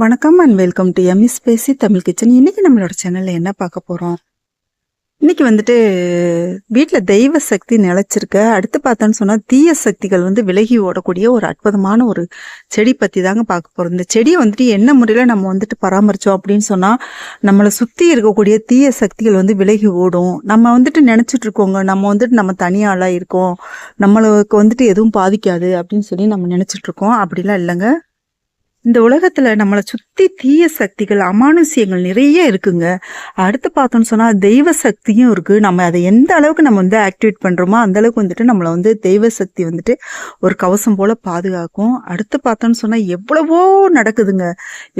வணக்கம் and welcome to EMIS பேசி Tamil kitchen இன்னைக்கு நம்மளோட சேனலில் என்ன பார்க்க போகிறோம் இன்னைக்கு வந்துட்டு வீட்டில் தெய்வ சக்தி நிலைச்சிருக்க. அடுத்து பார்த்தோன்னு சொன்னால் தீய சக்திகள் வந்து விலகி ஓடக்கூடிய ஒரு அற்புதமான ஒரு செடி பற்றி தாங்க பார்க்க போகிறோம் இந்த செடியை வந்துட்டு என்ன முறையில் நம்ம வந்துட்டு பராமரித்தோம் அப்படின்னு சொன்னால் நம்மளை சுற்றி இருக்கக்கூடிய தீய சக்திகள் வந்து விலகி ஓடும். நம்ம வந்துட்டு நினச்சிட்டு இருக்கோங்க நம்ம வந்துட்டு நம்ம தனியாளாக இருக்கோம். நம்மளுக்கு வந்துட்டு எதுவும் பாதிக்காது அப்படின்னு சொல்லி நம்ம நினச்சிட்டு இருக்கோம். அப்படிலாம் இல்லைங்க. இந்த உலகத்துல நம்மளை சுத்தி தீய சக்திகள் அமானுஷியங்கள் நிறைய இருக்குங்க. அடுத்து பார்த்தோம்னு சொன்னா தெய்வ சக்தியும் இருக்கு. நம்ம அதை எந்த அளவுக்கு நம்ம வந்து ஆக்டிவேட் பண்றோமோ அந்த அளவுக்கு வந்துட்டு நம்மளை வந்து தெய்வ சக்தி வந்துட்டு ஒரு கவசம் போல பாதுகாக்கும். அடுத்து பார்த்தோம்னு சொன்னா எவ்வளவோ நடக்குதுங்க.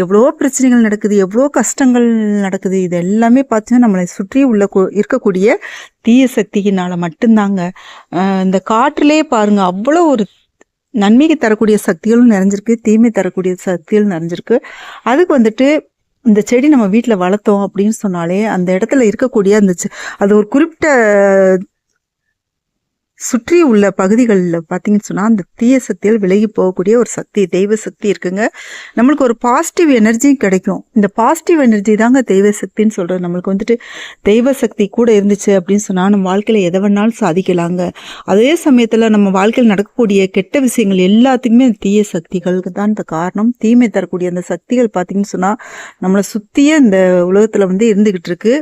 எவ்வளவோ பிரச்சனைகள் நடக்குது எவ்வளோ கஷ்டங்கள் நடக்குது. இது எல்லாமே பார்த்தீங்கன்னா நம்மளை சுற்றி உள்ள இருக்கக்கூடிய தீய சக்தியினால மட்டும்தாங்க. இந்த காற்றுலேயே பாருங்க அவ்வளோ ஒரு நன்மைக்கு தரக்கூடிய சக்திகளும் நிறைஞ்சிருக்கு தீமை தரக்கூடிய சக்திகளும் நிறைஞ்சிருக்கு. அதுக்கு வந்துட்டு இந்த செடி நம்ம வீட்டில் வளர்த்தோம் அப்படின்னு சொன்னாலே அந்த இடத்துல இருக்கக்கூடிய அந்த அது ஒரு குறிப்பிட்ட சுற்றி உள்ள பகுதிகளில் பார்த்தீங்கன்னு சொன்னால் அந்த தீய சக்தியில் விலகி போகக்கூடிய ஒரு சக்தி தெய்வ சக்தி இருக்குங்க. நம்மளுக்கு ஒரு பாசிட்டிவ் எனர்ஜியும் கிடைக்கும். இந்த பாசிட்டிவ் எனர்ஜி தாங்க தெய்வ சக்தின்னு சொல்கிறது நம்மளுக்கு வந்துட்டு தெய்வ சக்தி கூட இருந்துச்சு அப்படின்னு சொன்னால் நம்ம வாழ்க்கையில் எதை வேணாலும் சாதிக்கலாங்க. அதே சமயத்தில் நம்ம வாழ்க்கையில் நடக்கக்கூடிய கெட்ட விஷயங்கள் எல்லாத்துக்குமே தீய சக்திகளுக்கு தான் இந்த காரணம். தீமை தரக்கூடிய அந்த சக்திகள் பார்த்தீங்கன்னு சொன்னால் நம்மளை சுற்றியே இந்த உலகத்தில் வந்து இருந்துக்கிட்டு இருக்கு.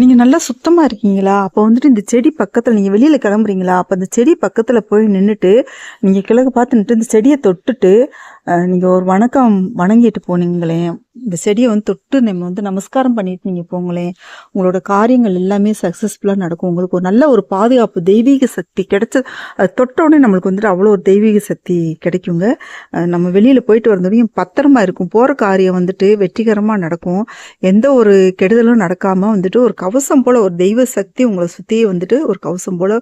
நீங்கள் நல்லா சுத்தமாக இருக்கீங்களா? அப்போ வந்துட்டு இந்த செடி பக்கத்தில் நீங்கள் வெளியில் கிளம்புறீங்களா? அப்போ அந்த செடி பக்கத்தில் போய் நின்றுட்டு நீங்கள் கிழக்கு பார்த்து நின்று இந்த செடியை தொட்டுட்டு நீங்கள் ஒரு வணக்கம் வணங்கிட்டு போனீங்களேன் இந்த செடியை வந்து தொட்டு நம்ம வந்து நமஸ்காரம் பண்ணிட்டு நீங்கள் போங்களேன் உங்களோட காரியங்கள் எல்லாமே சக்ஸஸ்ஃபுல்லாக நடக்கும். உங்களுக்கு ஒரு நல்ல ஒரு பாதுகாப்பு தெய்வீக சக்தி கிடைச்ச அது தொட்டோடனே நம்மளுக்கு வந்துட்டு அவ்வளோ ஒரு தெய்வீக சக்தி கிடைக்குங்க. நம்ம வெளியில் போயிட்டு வந்தோடையும் பத்திரமா இருக்கும். போகிற காரியம் வந்துட்டு வெற்றிகரமாக நடக்கும். எந்த ஒரு கெடுதலும் நடக்காமல் வந்துட்டு ஒரு கவசம் போல் ஒரு தெய்வ சக்தி உங்களை சுற்றியே வந்துட்டு ஒரு கவசம் போல்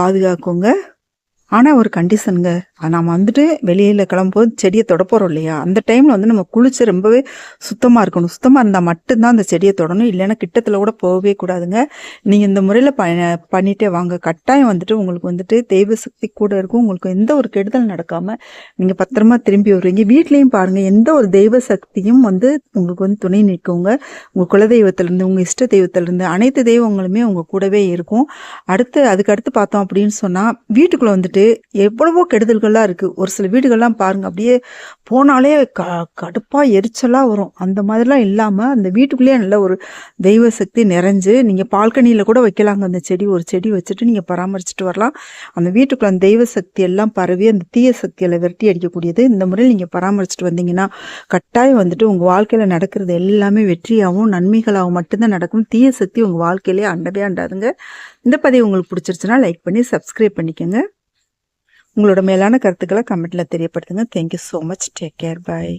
பாதுகாக்குங்க. ஆனால் ஒரு கண்டிஷனுங்க நம்ம வந்துட்டு வெளியில் கிளம்பும்போது செடியை தொடப்போகிறோம் இல்லையா? அந்த டைமில் வந்து நம்ம குளிச்சு ரொம்பவே சுத்தமாக இருக்கணும். சுத்தமாக இருந்தால் மட்டும்தான் அந்த செடியை தொடணும். இல்லைன்னா கிட்டத்தில் கூட போகவே கூடாதுங்க. நீங்கள் இந்த முறையில் ப பண்ணிகிட்டே வாங்க. கட்டாயம் வந்துட்டு உங்களுக்கு வந்துட்டு தெய்வ சக்தி கூட இருக்கும். உங்களுக்கு எந்த ஒரு கெடுதல் நடக்காமல் நீங்கள் பத்திரமா திரும்பி வருவீங்க. வீட்லேயும் பாருங்கள் எந்த ஒரு தெய்வ சக்தியும் வந்து உங்களுக்கு வந்து துணை நிற்குங்க. உங்கள் குலதெய்வத்திலேருந்து உங்கள் இஷ்ட தெய்வத்திலேருந்து அனைத்து தெய்வங்களுமே உங்கள் கூடவே இருக்கும். அடுத்து அதுக்கு அடுத்து பார்த்தோம் அப்படின்னு சொன்னால் வீட்டுக்குள்ளே வந்துட்டு வந்துட்டு எவ்வளவோ கெடுதல்கள்லாம் இருக்குது ஒரு சில வீடுகள்லாம் பாருங்கள் அப்படியே போனாலே க கடுப்பாக எரிச்சலாக வரும். அந்த மாதிரிலாம் இல்லாமல் அந்த வீட்டுக்குள்ளேயே நல்ல ஒரு தெய்வ சக்தி நிறைஞ்சு நீங்கள் பால்கனியில் கூட வைக்கலாங்க. அந்த செடி ஒரு செடி வச்சுட்டு நீங்கள் பராமரிச்சுட்டு வரலாம். அந்த வீட்டுக்குள்ள அந்த தெய்வ சக்தி எல்லாம் பரவி அந்த தீய சக்தியில் விரட்டி அடிக்கக்கூடியது. இந்த முறையில் நீங்கள் பராமரிச்சுட்டு வந்தீங்கன்னா கட்டாயம் வந்துட்டு உங்கள் வாழ்க்கையில் நடக்கிறது எல்லாமே வெற்றியாகவும் நன்மைகளாகவும் மட்டும்தான் நடக்கும். தீய சக்தி உங்கள் வாழ்க்கையிலே அண்டவே அண்டாதுங்க. இந்த பதிவு உங்களுக்கு பிடிச்சிருச்சுன்னா லைக் பண்ணி சப்ஸ்கிரைப் பண்ணிக்கோங்க. உங்களோட மேலான கருத்துக்களை கமெண்ட்டில் தெரியப்படுத்துங்க. Thank you so much take care bye